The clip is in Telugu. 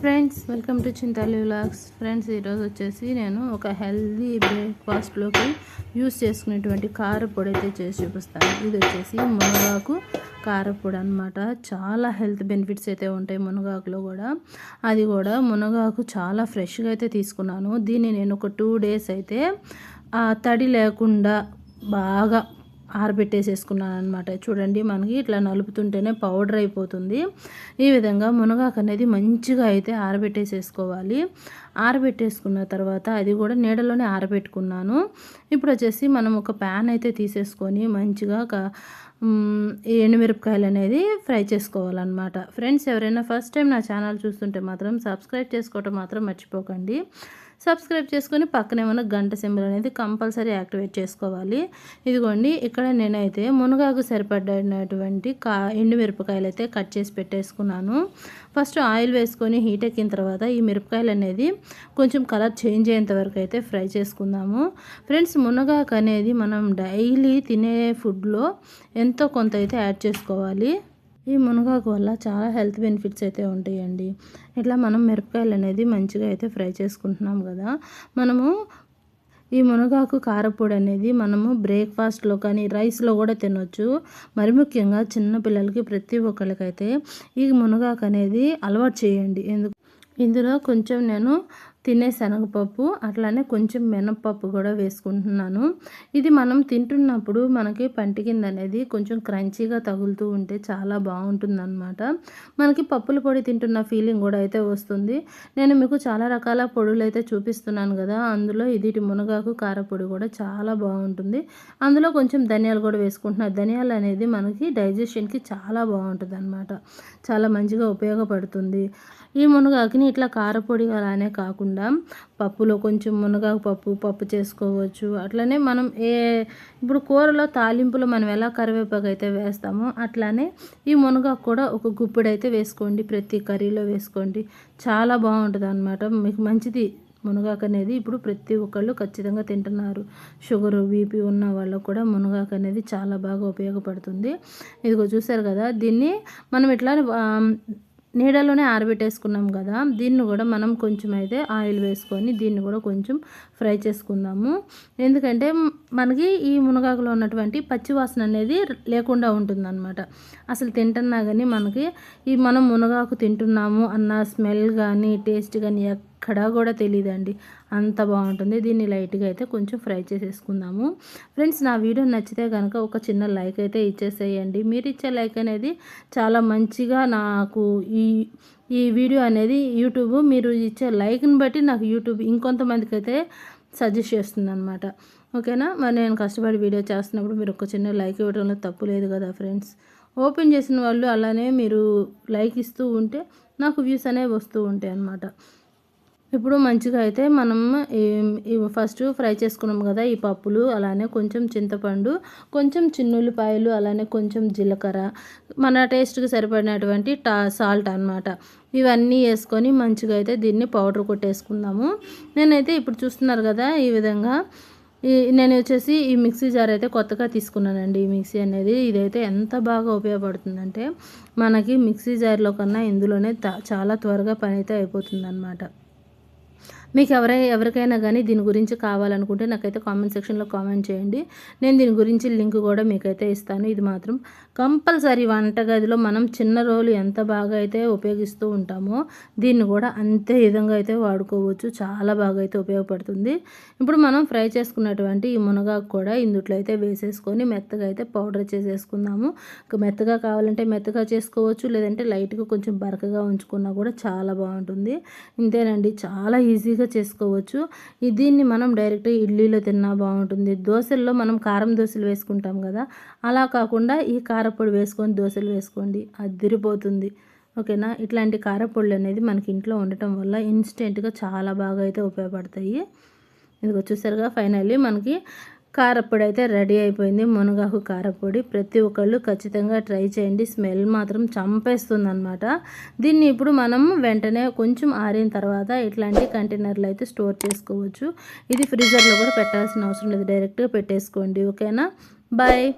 Friends welcome to Chintali vlogs. Friends ఈరోజు వచ్చేసి నేను ఒక హెల్దీ బ్రేక్ఫాస్ట్లోకి యూస్ చేసుకునేటువంటి కారపొడి అయితే చేసి చూపిస్తాను. ఇది వచ్చేసి మునగాకు కారపొడి అనమాట చాలా హెల్త్ బెనిఫిట్స్ అయితే ఉంటాయి మునగాకులో కూడా. అది కూడా మునగాకు చాలా ఫ్రెష్గా అయితే తీసుకున్నాను. దీన్ని నేను ఒక టూ డేస్ అయితే తడి లేకుండా బాగా ఆరబెట్టేసేసుకున్నాను అనమాట చూడండి మనకి ఇట్లా నలుపుతుంటేనే పౌడర్ అయిపోతుంది. ఈ విధంగా మునగాకు అనేది మంచిగా అయితే ఆరబెట్టేసేసుకోవాలి. ఆరబెట్టేసుకున్న తర్వాత అది కూడా నీడలోనే ఆరబెట్టుకున్నాను. ఇప్పుడు వచ్చేసి మనం ఒక ప్యాన్ అయితే తీసేసుకొని మంచిగా ఎండుమిరపకాయలు అనేది ఫ్రై చేసుకోవాలన్నమాట. ఫ్రెండ్స్ ఎవరైనా ఫస్ట్ టైం నా ఛానల్ చూస్తుంటే మాత్రం సబ్స్క్రైబ్ చేసుకోవటం మాత్రం మర్చిపోకండి. సబ్స్క్రైబ్ చేసుకొని పక్కనే ఉన్న గంట సింబల్ అనేది కంపల్సరీ యాక్టివేట్ చేసుకోవాలి. ఇదిగోండి ఇక్కడ నేనైతే మునగాకు సరిపడినటువంటి కా ఎండుమిరపకాయలు అయితే కట్ చేసి పెట్టేసుకున్నాను. ఫస్ట్ ఆయిల్ వేసుకొని హీట్ ఎక్కిన తర్వాత ఈ మిరపకాయలు అనేది కొంచెం కలర్ చేంజ్ అయ్యేంత వరకు అయితే ఫ్రై చేసుకుందాము. ఫ్రెండ్స్ మునగాకు అనేది మనం డైలీ తినే ఫుడ్లో ఎంతో కొంత అయితే యాడ్ చేసుకోవాలి. ఈ మునగాకు వల్ల చాలా హెల్త్ బెనిఫిట్స్ అయితే ఉంటాయండి. ఇట్లా మనం మిరపకాయలు అనేది మంచిగా అయితే ఫ్రై చేసుకుంటున్నాం కదా. మనము ఈ మునగాకు కారపొడి అనేది మనము బ్రేక్ఫాస్ట్లో కానీ రైస్లో కూడా తినొచ్చు. మరి ముఖ్యంగా చిన్నపిల్లలకి ప్రతి ఒక్కరికైతే ఈ మునగాకు అనేది అలవాటు చేయండి. ఎందుకు? ఇందులో కొంచెం నేను తినే శనగపప్పు అట్లానే కొంచెం మినప్పప్పు కూడా వేసుకుంటున్నాను. ఇది మనం తింటున్నప్పుడు మనకి పంటి కింద అనేది కొంచెం క్రంచీగా తగులుతూ ఉంటే చాలా బాగుంటుందన్నమాట. మనకి పప్పుల పొడి తింటున్న ఫీలింగ్ కూడా అయితే వస్తుంది. నేను మీకు చాలా రకాల పొడులు అయితే చూపిస్తున్నాను కదా అందులో ఇది మునగాకు కారపొడి కూడా చాలా బాగుంటుంది. అందులో కొంచెం ధనియాలు కూడా వేసుకుంటున్నాను ధనియాలు అనేది మనకి డైజెషన్కి చాలా బాగుంటుంది అనమాట చాలా మంచిగా ఉపయోగపడుతుంది. ఈ మునగాకుని ఇట్లా కారపొడి అలానే కాకుండా పప్పులో కొంచెం మునగాకు పప్పు పప్పు చేసుకోవచ్చు. అట్లనే మనం ఏ ఇప్పుడు కూరలో తాలింపులో మనం ఎలా కరివేపాకు అయితే వేస్తామో అట్లానే ఈ మునగాకు కూడా ఒక గుప్పిడి అయితే వేసుకోండి. ప్రతి కర్రీలో వేసుకోండి. చాలా బాగుంటుంది అనమాట మీకు మంచిది మునగాకు అనేది. ఇప్పుడు ప్రతి ఒక్కళ్ళు ఖచ్చితంగా తింటున్నారు. షుగర్ బీపీ ఉన్న వాళ్ళకు కూడా మునగాకు అనేది చాలా బాగా ఉపయోగపడుతుంది. ఇదిగో చూసారు కదా? దీన్ని మనం ఇట్లా నీడలోనే ఆరబెట్టేసుకున్నాం కదా దీన్ని కూడా మనం కొంచెం అయితే ఆయిల్ వేసుకొని దీన్ని కూడా కొంచెం ఫ్రై చేసుకుందాము. ఎందుకంటే మనకి ఈ మునగాకులో ఉన్నటువంటి పచ్చివాసన అనేది లేకుండా ఉంటుందన్నమాట. అసలు తింటున్నా కానీ మనకి ఈ మనం మునగాకు తింటున్నాము అన్న స్మెల్ కానీ టేస్ట్ కానీ ఎక్కడా కూడా తెలియదండి అంత బాగుంటుంది. దీన్ని లైట్గా అయితే కొంచెం ఫ్రై చేసేసుకుందాము. ఫ్రెండ్స్ నా వీడియో నచ్చితే కనుక ఒక చిన్న లైక్ అయితే ఇచ్చేసేయండి. మీరు ఇచ్చే లైక్ అనేది చాలా మంచిగా నాకు ఈ ఈ వీడియో అనేది యూట్యూబ్ మీరు ఇచ్చే లైక్ని బట్టి నాకు యూట్యూబ్ ఇంకొంతమందికి అయితే సజెస్ట్ చేస్తుంది అనమాట ఓకేనా? మరి నేను కష్టపడి వీడియో చేస్తున్నప్పుడు మీరు ఒక చిన్న లైక్ ఇవ్వడంలో తప్పు లేదు కదా ఫ్రెండ్స్. ఓపెన్ చేసిన వాళ్ళు అలానే మీరు లైక్ ఇస్తూ ఉంటే నాకు వ్యూస్ అనేవి వస్తూ ఉంటాయి అన్నమాట ఇప్పుడు మంచిగా అయితే మనం ఫస్ట్ ఫ్రై చేసుకున్నాం కదా ఈ పప్పులు అలానే కొంచెం చింతపండు కొంచెం చిన్నుల్లిపాయలు అలానే కొంచెం జీలకర్ర. మన టేస్ట్కి సరిపడినటువంటి టా సాల్ట్ అనమాట ఇవన్నీ వేసుకొని మంచిగా అయితే దీన్ని పౌడర్ కొట్టేసుకుందాము. నేనైతే ఇప్పుడు చూస్తున్నారు కదా ఈ విధంగా ఈ నేను వచ్చేసి ఈ మిక్సీ జార్ అయితే కొత్తగా తీసుకున్నానండి. ఈ మిక్సీ అనేది ఇదైతే ఎంత బాగా ఉపయోగపడుతుందంటే మనకి మిక్సీ జార్లో కన్నా ఇందులోనే చాలా త్వరగా పని అయితే అయిపోతుందనమాట మీకు ఎవరై ఎవరికైనా కానీ దీని గురించి కావాలనుకుంటే నాకైతే కామెంట్ సెక్షన్లో కామెంట్ చేయండి. నేను దీని గురించి లింక్ కూడా మీకైతే ఇస్తాను. ఇది మాత్రం కంపల్సరీ వంటగదిలో మనం చిన్న రోలు ఎంత బాగా అయితే ఉపయోగిస్తూ ఉంటామో దీన్ని కూడా అంతే విధంగా అయితే వాడుకోవచ్చు. చాలా బాగా అయితే ఉపయోగపడుతుంది. ఇప్పుడు మనం ఫ్రై చేసుకున్నటువంటి ఈ మునగాకు కూడా ఇందుట్లో అయితే వేసేసుకొని మెత్తగా అయితే పౌడర్ చేసేసుకుందాము. మెత్తగా కావాలంటే మెత్తగా చేసుకోవచ్చు లేదంటే లైట్గా కొంచెం బరకగా ఉంచుకున్నా కూడా చాలా బాగుంటుంది. ఇంతేనండి. చాలా ఈజీగా ఈజీగా చేసుకోవచ్చు. దీన్ని మనం డైరెక్ట్ ఇడ్లీలో తిన్నా బాగుంటుంది. దోశల్లో మనం కారం దోశలు వేసుకుంటాం కదా అలా కాకుండా ఈ కారపొడి వేసుకొని దోశలు వేసుకోండి. అదిరిపోతుంది. ఓకేనా? ఇట్లాంటి కారపొడులు అనేది మనకి ఇంట్లో ఉండటం వల్ల ఇన్స్టెంట్గా చాలా బాగా అయితే ఉపయోగపడతాయి. ఇదిగో చూసారుగా ఫైనల్లీ మనకి కారపొడి అయితే రెడీ అయిపోయింది. మునగాకు కారపొడి ప్రతి ఒక్కళ్ళు ఖచ్చితంగా ట్రై చేయండి. స్మెల్ మాత్రం చంపేస్తుంది అనమాట దీన్ని ఇప్పుడు మనం వెంటనే కొంచెం ఆరిన తర్వాత ఇట్లాంటి కంటైనర్లు అయితే స్టోర్ చేసుకోవచ్చు. ఇది ఫ్రీజర్లో కూడా పెట్టాల్సిన అవసరం లేదు. డైరెక్ట్గా పెట్టేసుకోండి. ఓకేనా? బాయ్.